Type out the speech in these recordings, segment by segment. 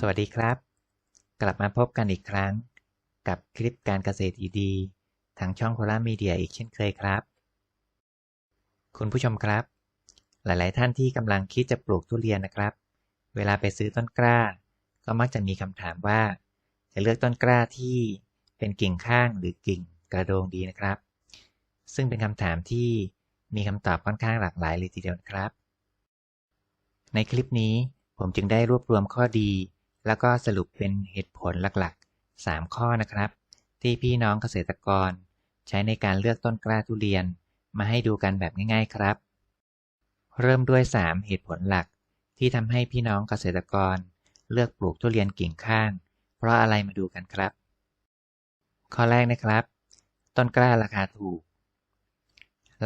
สวัสดีครับ กลับมาพบกันอีกครั้ง กับคลิปการเกษตรดีๆทางช่องโครามีเดียอีกเช่นเคยครับ คุณผู้ชมครับ หลายๆท่านที่กำลังคิดจะปลูกทุเรียนนะครับ เวลาไปซื้อต้นกล้า ก็มักจะมีคำถามว่า จะเลือกต้นกล้าที่เป็นกิ่งข้างหรือกิ่งกระโดงดีนะครับ ซึ่งเป็นคำถามที่มีคำตอบค่อนข้างหลากหลายเลยทีเดียวครับ ในคลิปนี้ผมจึงได้รวบรวมข้อดี แล้วก็สรุปเป็นเหตุผลหลักๆ 3 ข้อนะครับ ที่พี่น้องเกษตรกร ใช้ในการเลือกต้นกล้าทุเรียน มาให้ดูกันแบบง่าย ๆครับ เริ่มด้วย 3 เหตุผลหลัก ที่ทำให้พี่น้องเกษตรกร เลือกปลูกทุเรียนกิ่งข้าง เพราะอะไรมาดูกันครับ ข้อแรกนะครับ ต้นกล้าราคาถูก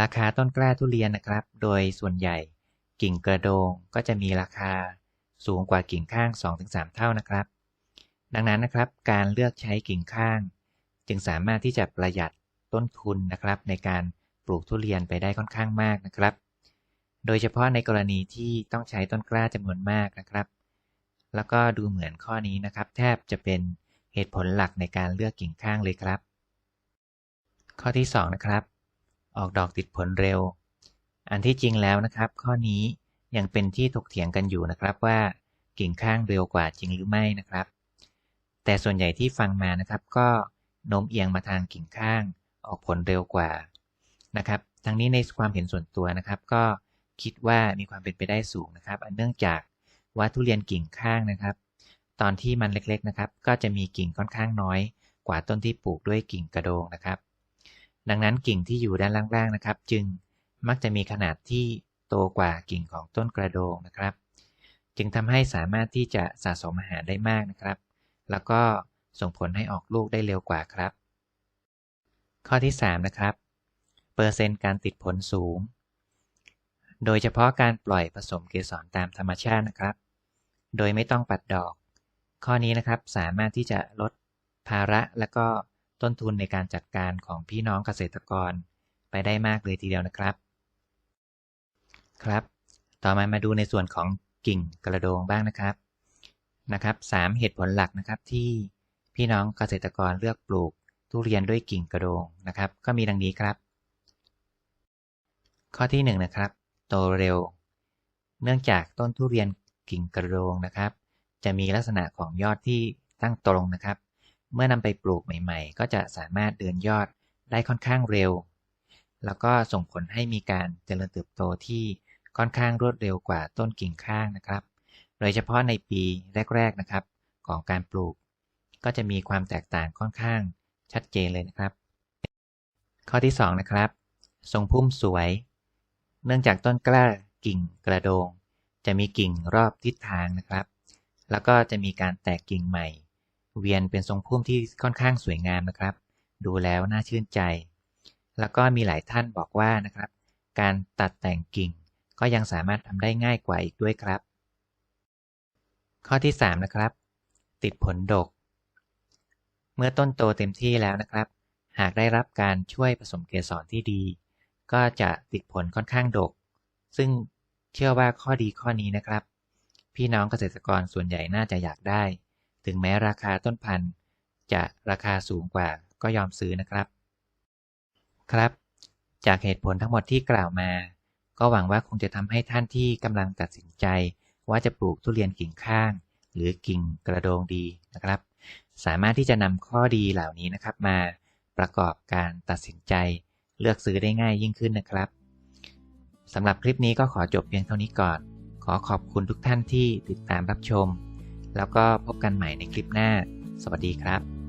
ราคาต้นกล้าทุเรียนนะครับ โดยส่วนใหญ่กิ่งกระโดงก็จะมีราคา สูงกว่ากิ่งข้าง 2-3 เท่านะครับ ดังนั้นนะครับ การเลือกใช้กิ่งข้าง จึงสามารถที่จะประหยัดต้นทุนนะครับ ในการปลูกทุเรียนไปได้ค่อนข้างมากนะครับ โดยเฉพาะในกรณีที่ต้องใช้ต้นกล้าจำนวนมากนะครับ แล้วก็ดูเหมือนข้อนี้นะครับ แทบจะเป็นเหตุผลหลักในการเลือกกิ่งข้างเลยครับ ข้อที่2นะครับ ออกดอกติดผลเร็ว อันที่จริงแล้วนะครับ ข้อนี้ ยังเป็นที่ถกเถียงกันอยู่นะครับว่ากิ่งข้างเร็วกว่าจริงหรือไม่นะครับ แต่ส่วนใหญ่ที่ฟังมานะครับก็โน้มเอียงมาทางกิ่งข้างออกผลเร็วกว่านะครับทั้งนี้ในความเห็นส่วนตัวนะครับ ก็คิดว่ามีความเป็นไปได้สูงนะครับ อันเนื่องจากว่าทุเรียนกิ่งข้างนะครับ ตอนที่มันเล็กๆนะครับ ก็จะมีกิ่งค่อนข้างน้อย กว่าต้นที่ปลูกด้วยกิ่งกระโดงนะครับ ดังนั้นกิ่งที่อยู่ด้านล่างๆนะครับ จึงมักจะมีขนาดที่ โตกว่ากิ่งของต้นกระโดงนะครับ จึงทำให้สามารถที่จะสะสมอาหารได้มากนะครับ แล้วก็ส่งผลให้ออกลูกได้เร็วกว่าครับ ข้อที่ 3 นะครับ เปอร์เซ็นต์การติดผลสูง โดยเฉพาะการปล่อยผสมเกสรตามธรรมชาตินะครับ โดยไม่ต้องปัดดอก ข้อนี้นะครับสามารถที่จะลดภาระและก็ต้นทุนในการจัดการของพี่น้องเกษตรกรไปได้มากเลยทีเดียวนะครับ ครับ ต่อมามาดูในส่วนของกิ่งกระโดงบ้างนะครับนะครับสามเหตุผลหลักนะครับที่พี่น้องเกษตรกรเลือกปลูกทุเรียนด้วยกิ่งกระโดงนะครับ ก็มีดังนี้ครับ ข้อที่1นนะครับโตเร็ว เนื่องจากต้นทุเรียนกิ่งกระโดงนะครับ จะมีลักษณะของยอดที่ตั้งตรงนะครับ เมื่อนำไปปลูกใหม่ ๆ ก็จะสามารถเดินยอดได้ค่อนข้างเร็ว แล้วก็ส่งผลให้มีการเจริญเติบโตที่ ค่อนข้างรวดเร็วกว่าต้นกิ่งข้างนะครับ โดยเฉพาะในปีแรกๆนะครับ ของการปลูก ก็จะมีความแตกต่างค่อนข้างชัดเจนเลยนะครับ ข้อที่2นะครับทรงพุ่มสวย เนื่องจากต้นกล้ากิ่งกระโดง จะมีกิ่งรอบทิศทางนะครับ แล้วก็จะมีการแตกกิ่งใหม่ เวียนเป็นทรงพุ่มที่ค่อนข้างสวยงามนะครับ ดูแล้วน่าชื่นใจ แล้วก็มีหลายท่านบอกว่านะครับ การตัดแต่งกิ่ง ก็ยังสามารถทำได้ง่ายกว่าอีกด้วยครับ ข้อที่ 3 นะครับ ติดผลดก เมื่อต้นโตเต็มที่แล้วนะครับ หากได้รับการช่วยผสมเกสรที่ดี ก็จะติดผลค่อนข้างดก ซึ่งเชื่อว่าข้อดีข้อนี้นะครับ พี่น้องเกษตรกรส่วนใหญ่น่าจะอยากได้ ถึงแม้ราคาต้นพันธุ์ จะราคาสูงกว่าก็ยอมซื้อนะครับ ครับ จากเหตุผลทั้งหมดที่กล่าวมา ก็หวังว่าคงจะทำให้ท่านที่กำลังตัดสินใจ ว่าจะปลูกทุเรียนกิ่งข้าง หรือกิ่งกระโดงดีนะครับ สามารถที่จะนำข้อดีเหล่านี้นะครับ มาประกอบการตัดสินใจ เลือกซื้อได้ง่ายยิ่งขึ้นนะครับสำหรับคลิปนี้ก็ขอจบเพียงเท่านี้ก่อน ขอขอบคุณทุกท่านที่ติดตามรับชม แล้วก็พบกันใหม่ในคลิปหน้า สวัสดีครับ